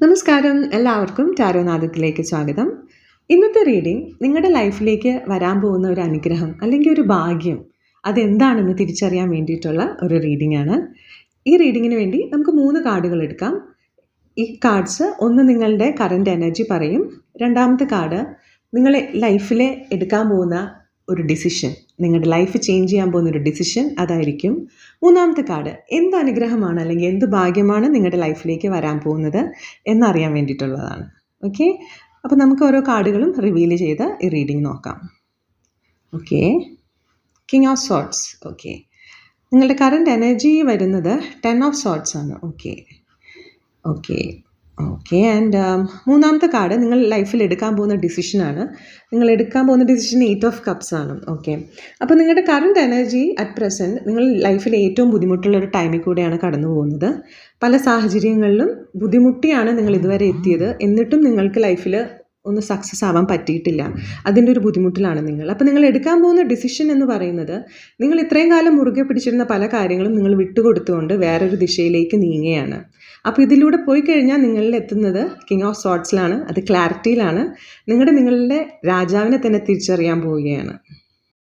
നമസ്കാരം. എല്ലാവർക്കും ടാരോനാഥത്തിലേക്ക് സ്വാഗതം. ഇന്നത്തെ റീഡിംഗ് നിങ്ങളുടെ ലൈഫിലേക്ക് വരാൻ പോകുന്ന ഒരു അനുഗ്രഹം അല്ലെങ്കിൽ ഒരു ഭാഗ്യം അതെന്താണെന്ന് തിരിച്ചറിയാൻ വേണ്ടിയിട്ടുള്ള ഒരു റീഡിംഗ് ആണ്. ഈ റീഡിങ്ങിന് വേണ്ടി നമുക്ക് മൂന്ന് കാർഡുകൾ എടുക്കാം. ഈ കാർഡ്സ് ഒന്ന് നിങ്ങളുടെ കറന്റ് എനർജി പറയും. രണ്ടാമത്തെ കാർഡ് നിങ്ങളെ ലൈഫിലെ എടുക്കാൻ പോകുന്ന ഒരു ഡിസിഷൻ. നിങ്ങളുടെ ലൈഫ് ചേഞ്ച് ചെയ്യാൻ പോകുന്ന ഒരു ഡിസിഷൻ അതായിരിക്കും. മൂന്നാമത്തെ കാർഡ് എന്ത് അനുഗ്രഹമാണ് അല്ലെങ്കിൽ എന്ത് ഭാഗ്യമാണ് നിങ്ങളുടെ ലൈഫിലേക്ക് വരാൻ പോകുന്നത് എന്നറിയാൻ വേണ്ടിയിട്ടുള്ളതാണ്. ഓക്കെ അപ്പോൾ നമുക്ക് ഓരോ കാർഡുകളും റിവീൽ ചെയ്ത് ഈ റീഡിംഗ് നോക്കാം. Okay king of swords okay നിങ്ങളുടെ കറണ്ട് എനർജി വരുന്നത് ടെൻ ഓഫ് സോട്ട്സ് ആണ്. ഓക്കെ ഓക്കെ ഓക്കെ ആൻഡ് മൂന്നാമത്തെ കാർഡ് നിങ്ങൾ ലൈഫിൽ എടുക്കാൻ പോകുന്ന ഡിസിഷനാണ് നിങ്ങൾ എടുക്കാൻ പോകുന്ന ഡിസിഷൻ എയ്റ്റ് ഓഫ് കപ്സ് ആണ്. ഓക്കെ അപ്പോൾ നിങ്ങളുടെ കറണ്ട് എനർജി അറ്റ് പ്രസന്റ് നിങ്ങൾ ലൈഫിൽ ഏറ്റവും ബുദ്ധിമുട്ടുള്ള ഒരു ടൈമിൽ കൂടെയാണ് കടന്നു പോകുന്നത്. പല സാഹചര്യങ്ങളിലും ബുദ്ധിമുട്ടിയാണ് നിങ്ങൾ ഇതുവരെ എത്തിയത്. എന്നിട്ടും നിങ്ങൾക്ക് ലൈഫിൽ ഒന്ന് സക്സസ് ആവാൻ പറ്റിയിട്ടില്ല. അതിന്റെ ഒരു ബുദ്ധിമുട്ടിലാണ് നിങ്ങൾ. അപ്പോൾ നിങ്ങൾ എടുക്കാൻ പോകുന്ന ഡിസിഷൻ എന്ന് പറയുന്നത് നിങ്ങൾ ഇത്രയും കാലം മുറുകെ പിടിച്ചിരുന്ന പല കാര്യങ്ങളും നിങ്ങൾ വിട്ടുകൊടുത്തുകൊണ്ട് വേറൊരു ദിശയിലേക്ക് നീങ്ങുകയാണ്. അപ്പോൾ ഇതിലൂടെ പോയി കഴിഞ്ഞാൽ നിങ്ങളിൽ എത്തുന്നത് കിങ് ഓഫ് സോട്ട്സിലാണ് അത് ക്ലാരിറ്റിയിലാണ് നിങ്ങളുടെ നിങ്ങളുടെ രാജാവിനെ തന്നെ തിരിച്ചറിയാൻ പോവുകയാണ്.